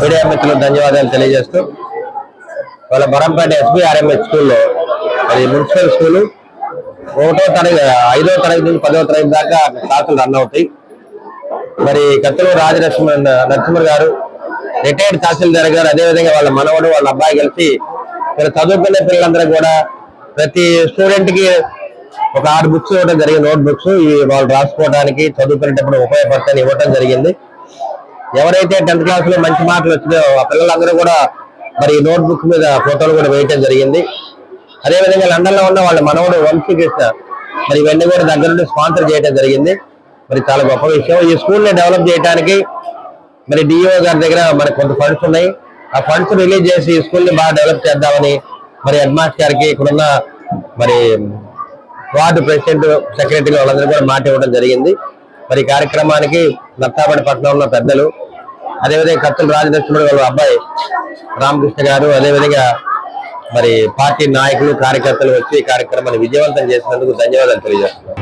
Media మిత్రులకు ధన్యవాదాలు తెలియజేస్తూ వాళ్ళ బరంపేట ఎస్బీఆర్ఎంఎస్ స్కూల్లో మరి మున్సిపల్ స్కూలు. ఒకటో తరగతి ఐదో తరగతి నుంచి పదో తరగతి దాకా క్లాసులు రన్ అవుతాయి. మరి కత్తులు రాజలక్ష్మి నరసింహ గారు రిటైర్డ్ తహసీల్దార్ గారు అదేవిధంగా వాళ్ళ మనవడు వాళ్ళ అబ్బాయి కలిసి మీరు చదువుకునే పిల్లలందరూ కూడా ప్రతి స్టూడెంట్కి ఒక ఆరు బుక్స్ ఇవ్వడం జరిగింది. నోట్ బుక్స్ ఇవి వాళ్ళు రాసుకోవడానికి చదువుకునేటప్పుడు ఉపయోగపడతాయని ఇవ్వడం జరిగింది. ఎవరైతే టెన్త్ క్లాస్లో మంచి మార్కులు వచ్చినాయో ఆ పిల్లలందరూ కూడా మరి నోట్ బుక్ మీద ఫోటోలు కూడా వేయటం జరిగింది. అదేవిధంగా లండన్లో ఉన్న వాళ్ళ మనవడు వంశీ కృష్ణ మరి ఇవన్నీ కూడా దగ్గర నుండి స్పాన్సర్ చేయడం జరిగింది. మరి చాలా గొప్ప విషయం. ఈ స్కూల్ని డెవలప్ చేయడానికి మరి డిఓ గారి దగ్గర మరి కొంత ఫండ్స్ ఉన్నాయి. ఆ ఫండ్స్ రిలీజ్ చేసి ఈ స్కూల్ని బాగా డెవలప్ చేద్దామని మరి హెడ్ మాస్టర్ గారికి ఇక్కడున్న మరి వార్డు ప్రెసిడెంట్ సెక్రటరీ వాళ్ళందరూ కూడా మాట ఇవ్వడం జరిగింది. మరి కార్యక్రమానికి నత్తాపడి పట్టణంలో పెద్దలు అదేవిధంగా కత్తుల రాజలక్ష్మి వాళ్ళ అబ్బాయి రామకృష్ణ గారు అదేవిధంగా మరి పార్టీ నాయకులు కార్యకర్తలు వచ్చి ఈ కార్యక్రమాన్ని విజయవంతం చేసినందుకు ధన్యవాదాలు తెలియజేస్తున్నారు